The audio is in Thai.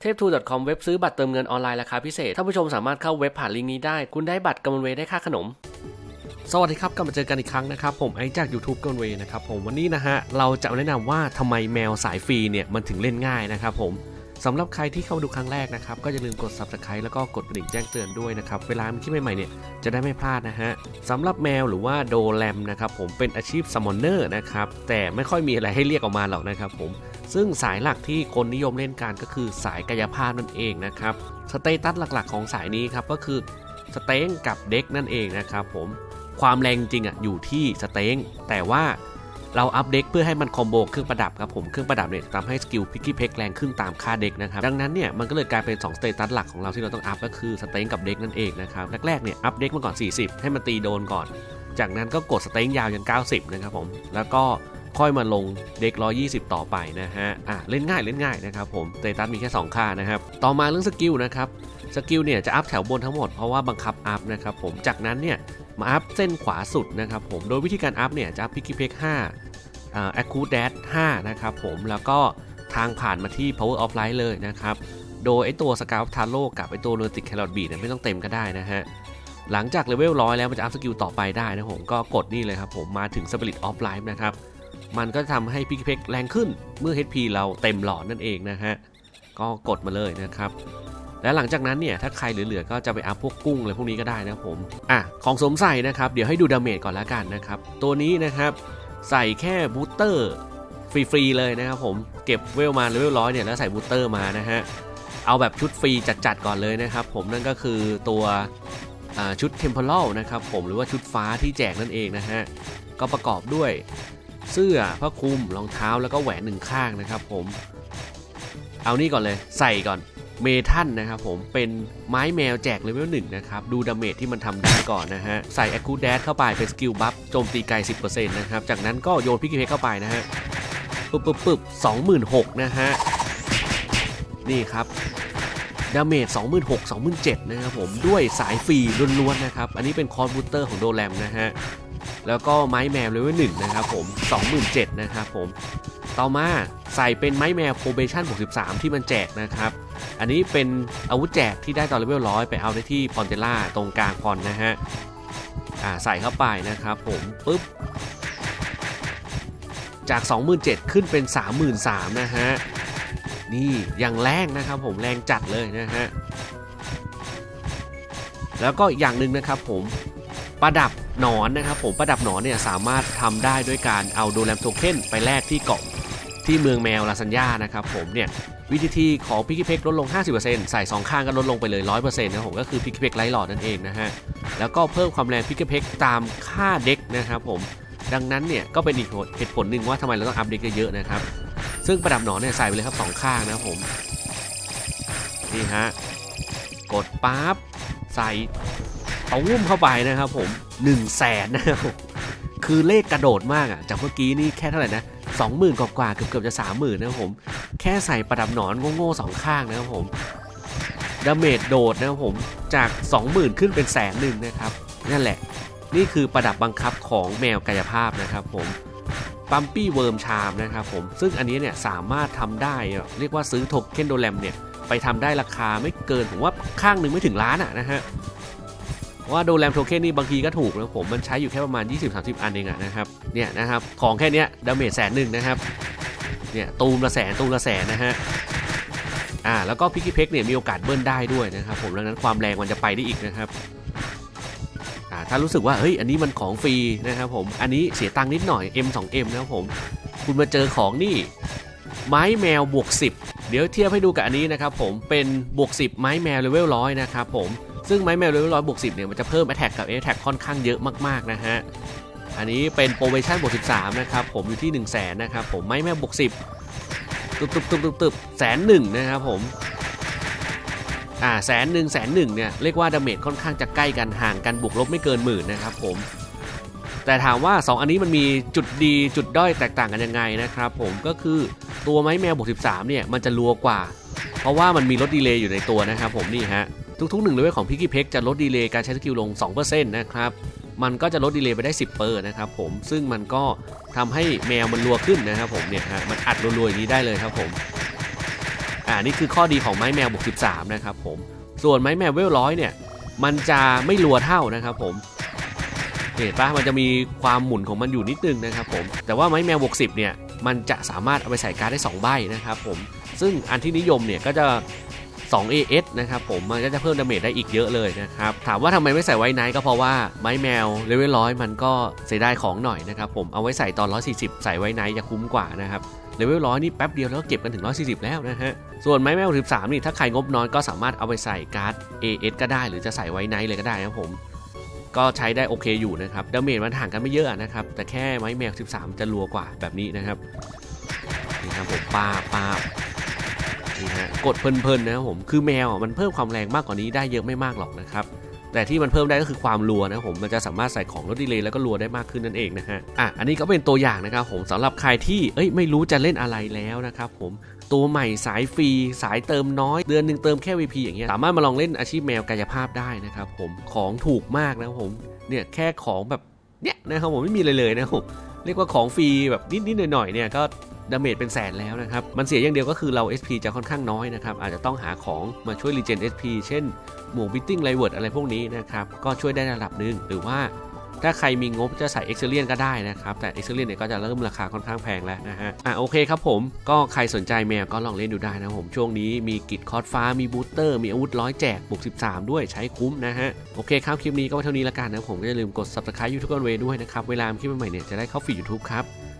เทพทู .com เว็บซื้อบัตรเติมเงินออนไลน์ราคาพิเศษท่านผู้ชมสามารถเข้าเว็บผ่านลิงก์นี้ได้ คุณได้บัตรกำมลเวย์ได้ค่าขนม สวัสดีครับกลับมาเจอกันอีกครั้งนะครับ ผมไอจาก YouTube กำมลเวย์นะครับผมวันนี้นะฮะ เราจะแนะนำว่าทำไมแมวสายฟรีเนี่ย มันถึงเล่นง่ายนะครับผมสำหรับใครที่เข้ามาดูครั้งแรกนะครับ ก็อย่าลืมกด Subscribe แล้วก็กดกระดิ่งแจ้งเตือนด้วยนะครับ เวลามีคลิปใหม่ๆเนี่ยจะได้ไม่พลาดนะฮะสำหรับแมวหรือว่าโดแลมนะครับผมเป็นอาชีพซัมมอนเนอร์นะครับแต่ไม่ค่อยมีอะไรให้เรียกออกมาหรอกนะครับผม ซึ่งสายหลักที่คนนิยมเล่นกันก็คือสายกายภาพนั่นเองนะครับสเตตัสหลักๆ ของสายนี้ครับก็คือสเต็งกับเด็กนั่นเองนะครับผมความแรงจริงอะอยู่ที่สเต็งแต่ว่าเราอัพเด็กเพื่อให้มันคอมโบเครื่องประดับครับผมเครื่องประดับเนี่ยทำให้สกิลพิกกี้เพกแรงขึ้นตามค่าเด็กนะครับดังนั้นเนี่ยมันก็เลยกลายเป็น2สเตตัสหลักของเราที่เราต้องอัพก็คือสเต็งกับเด็กนั่นเองนะครับแรกๆเนี่ยอัพเด็กมาก่อน 40 ให้มันตีโดนก่อน จากนั้นก็กดสเต็งยาวจน90 นะครับผมแล้วก็ ค่อยมาลงเด็ก 120 ต่อไปนะฮะอะเล่นง่ายเล่นง่ายนะครับผมเตตัสมีแค่ 2 ค่านะครับต่อมาเรื่องสกิลนะครับสกิลเนี่ยจะอัพแถวบนทั้งหมดเพราะว่าบังคับอัพนะครับผมจากนั้นเนี่ยมาอัพเส้นขวาสุดนะครับผมโดยวิธีการอัพเนี่ยจะอัพพิกกี้เพก5อ่าแอคคูดแดด5นะครับผมแล้วก็ทางผ่านมาที่ power of light เลยนะครับ โดยไอตัวสกาวทาโลกับไอตัวโนติกแคลอดบีเนี่ยไม่ต้องเต็มก็ได้นะฮะ หลังจากเลเวลร้อยแล้วมันจะอัพสกิลต่อไปได้นะผมก็กดนี่เลยครับผมมาถึง Spirit of Life นะครับ มันก็จะทำให้พิกเพกแรงขึ้นเมื่อ HP เราเต็มหลอดนั่นเองนะฮะ ก็กดมาเลยนะครับ และหลังจากนั้นเนี่ย ถ้าใครเหลือๆ ก็จะไปอัพพวกกุ้งอะไรพวกนี้ก็ได้นะผม อะ ของสมใส่นะครับ เดี๋ยวให้ดูดาเมจก่อนละกันนะครับ ตัวนี้นะครับ ใส่แค่บูสเตอร์ฟรีๆเลยนะครับผม เก็บเวลมาเลเวลร้อยเนี่ยแล้วใส่บูสเตอร์มานะฮะ เอาแบบชุดฟรีจัดๆก่อนเลยนะครับผมนั่นก็คือตัวชุด Temporal นะครับผมหรือว่าชุดฟ้าที่แจกนั่นเองนะฮะ ก็ประกอบด้วย เสื้อผ้าคลุมรองเท้าแล้วก็แหวนหนึ่งข้างนะครับผม เอานี่ก่อนเลยใส่ก่อนเมทันนะครับผมเป็นไม้แมวแจกเลเวลหนึ่งนะครับ ดูดาเมจที่มันทำได้ก่อนนะฮะ ใส่แอคคูดแดดเข้าไปเป็นสกิลบัฟโจมตีไกล 10%นะครับ จากนั้นก็โยนพิกกี้เพกเข้าไปนะฮะ ปึ๊บปึ๊บปึ๊บสองหมื่นหกนะฮะ นี่ครับดาเมจ26,000 27,000นะครับผมด้วยสายฟรีล้วนๆนะครับ อันนี้เป็นคอร์สบูเตอร์ของโดแรมนะฮะ แล้วก็ไม้แมวเลเวลหนึ่งนะครับผม27,000นะครับผมต่อมาใส่เป็นไม้แมวโปรเบชั่น63 ที่มันแจกนะครับ อันนี้เป็นอาวุธแจกที่ได้ตอนเลเวลร้อยไปเอาได้ที่ปอนเทล่าตรงกลางพอนนะฮะอ่าใส่เข้าไปนะครับผมปุ๊บจาก 27,000 ขึ้นเป็น 33,000นะฮะ นี่อย่างแรงนะครับผมแรงจัดเลยนะฮะ แล้วก็อย่างหนึ่งนะครับผมประดับ หนอนนะครับผมประดับหนอนเนี่ยสามารถทำได้ด้วยการเอาโดแรมโทเค็นไปแลกที่เกาะที่เมืองแมวลาซันยานะครับผมเนี่ยวิธีที่ของพิก y เพกลดลง 50%ใส่ 2 ข้างก็ลดลงไปเลย 100%นะผมก็คือพิก y เพกไลท์หลอดนั่นเองนะฮะ แล้วก็เพิ่มความแรงพิก y เพกตามค่าเด็กนะครับผม ดังนั้นเนี่ยก็เป็นอีกเหตุผลหนึ่งว่าทำไมเราต้องอัพเด็กเยอะๆนะครับ ซึ่งประดับหนอนเนี่ยใส่ไปเลยครับสองข้างนะผม นี่ฮะ กดปั๊บใส่ เอาวุ้มเข้าไปนะครับผม1นึ่งแสนนะครับคือเลขกระโดดมากอะจากเมื่อกี้นี่แค่เท่าไหร่นะสองหมื่นกว่าเกือบเกือบจะสามหมื่นนะครับผมแค่ใส่ประดับหนอนโง่ๆสองข้างนะครับผมดาเมจโดดนะครับผมจาก 20,000 ขึ้นเป็นแสนหนึ่งนะครับ นั่นแหละ นี่คือประดับบังคับของแมวกายภาพนะครับผมปัมปี้เวิร์มชามนะครับผมซึ่งอันนี้เนี่ยสามารถทำได้ เรียกว่าซื้อโทเค็นโดแรมเนี่ย ไปทำได้ราคาไม่เกิน ผมว่าข้างหนึ่งไม่ถึงล้านอะนะฮะ ว่าโดแรมโทเค็นนี่บางทีก็ถูกนะผมมันใช้อยู่แค่ประมาณ 20-30 อันเองอะนะครับเนี่ยนะครับของแค่นี้ดาเมจแสนหนึ่งนะครับเนี่ยตูมละแสนตูมละแสนนะฮะอ่าแล้วก็พิกกี้เพกเนี่ยมีโอกาสเบิ้ลได้ด้วยนะครับผมดังนั้นความแรงมันจะไปได้อีกนะครับอ่าถ้ารู้สึกว่าเฮ้ยอันนี้มันของฟรีนะครับผมอันนี้เสียตังค์นิดหน่อย M 2 M นะครับผมคุณมาเจอของนี่ไม้แมวบวก10 เดี๋ยวเทียบให้ดูกับอันนี้นะครับผมเป็นบวก10 ไม้แมวเลเวลร้อยนะครับผม ซึ่งไม้แมวเลเวลร้อยบวก10เนี่ยมันจะเพิ่ม Attack กับ Attack ค่อนข้างเยอะมากๆนะฮะ อันนี้เป็นโปรเวชั่นบวก13 นะครับ ผมอยู่ที่ 1 0 0 0 0แสนนะครับ ผมไม้แมวบวก10ตึบตึบตึบตึบตึบแสนหนึ่งนะครับผมอ่าแสนหนึ่งแสนหนึ่งเนี่ยเรียกว่าดาเมจค่อนข้างจะใกล้กันห่างกันบวกลบไม่เกินหมื่นนะครับผมแต่ถามว่า 2 อันนี้มันมีจุดดีจุดด้อยแตกต่างกันยังไงนะครับผมก็คือตัวไม้แมวบวก13เนี่ยมันจะรัวกว่า เพราะว่ามันมีลดดีเลย์อยู่ในตัวนะครับผมนี่ฮะ ทุกๆหนึ่งเลเวลของพิกกี้เพกจะลดดีเลย์การใช้สกิลลง 2%นะครับมันก็จะลดดีเลย์ไปได้ 10เปอร์นะครับผมซึ่งมันก็ทำให้แมวมันรัวขึ้นนะครับผมเนี่ยฮะมันอัดรัวๆอย่างนี้ได้เลยครับผมอ่านี่คือข้อดีของไม้แมวบวก13 นะครับผมส่วนไม้แมวเวลร้อยเนี่ยมันจะไม่รัวเท่านะครับผมเห็นปะมันจะมีความหมุนของมันอยู่นิดนึงนะครับผมแต่ว่าไม้แมวบวก10เนี่ยมันจะสามารถเอาไปใส่การ์ดได้2ใบนะครับผมซึ่งอันที่นิยมเนี่ยก็จะ 2 AS นะครับผมมันก็จะเพิ่มดาเมจได้อีกเยอะเลยนะครับ ถามว่าทำไมไม่ใส่ไว้ไนท์ก็เพราะว่าไม้แมวเลเวลร้อยมันก็เสียดายของหน่อยนะครับผมเอาไว้ใส่ตอน 140 ใส่ไว้ไนท์จะคุ้มกว่านะครับเลเวลร้อยนี่แป๊บเดียวแล้วเก็บกันถึง 140 แล้วนะฮะ ส่วนไม้แมว13 นี่ถ้าใครงบน้อยก็สามารถเอาไปใส่การ์ด AS ก็ได้หรือจะใส่ไว้ไนท์เลยก็ได้นะครับผมก็ใช้ได้โอเคอยู่นะครับดาเมจมันห่างกันไม่เยอะนะครับ แต่แค่ไม้แมว 13 จะรัวกว่าแบบนี้นะครับนี่ครับผมปาปา นี่ฮะกดเพลินๆนะครับผมคือแมวมันเพิ่มความแรงมากกว่านี้ได้เยอะไม่มากหรอกนะครับแต่ที่มันเพิ่มได้ก็คือความรัวนะผมมันจะสามารถใส่ของลดดีเลย์แล้วก็รัวได้มากขึ้นนั่นเองนะฮะอะอันนี้ก็เป็นตัวอย่างนะครับผมสำหรับใครที่เอ้ยไม่รู้จะเล่นอะไรแล้วนะครับผมตัวใหม่สายฟรี สายเติมน้อย เดือนหนึ่งเติมแค่ VP อย่างเงี้ยสามารถมาลองเล่นอาชีพแมวกายภาพได้นะครับผมของถูกมากนะผมเนี่ยแค่ของแบบเนี่ยนะครับผมไม่มีอะไรเลยนะผมเรียกว่าของฟรีแบบนิดๆหน่อยๆเนี่ยก็ ดาเมจเป็นแสนแล้วนะครับ มันเสียอย่างเดียวก็คือเรา SP จะค่อนข้างน้อยนะครับ อาจจะต้องหาของมาช่วยรีเจน SP เช่น หมวกบิตติ้งไลเวิร์ดอะไรพวกนี้นะครับ ก็ช่วยได้ระดับหนึ่งหรือว่าถ้าใครมีงบจะใส่เอ็กซ์เลียนก็ได้นะครับ แต่เอ็กซ์เลียนเนี่ยก็จะเริ่มราคาค่อนข้างแพงแล้วนะฮะ อะโอเคครับผม ก็ใครสนใจแมวก็ลองเล่นดูได้นะผม ช่วงนี้มีกิจคอร์สฟ้ามีบูสเตอร์ มีอาวุธร้อยแจกบวก13 ด้วยใช้คุ้มนะฮะ โอเคครับ คลิปนี้ก็เท่านี้ละกันนะผมก็อย่าลืมกด subscribe YouTube กันเวด้วยนะครับ เวลาคลิปใหม่เนี่ยจะได้เข้าฟีด YouTube ครับ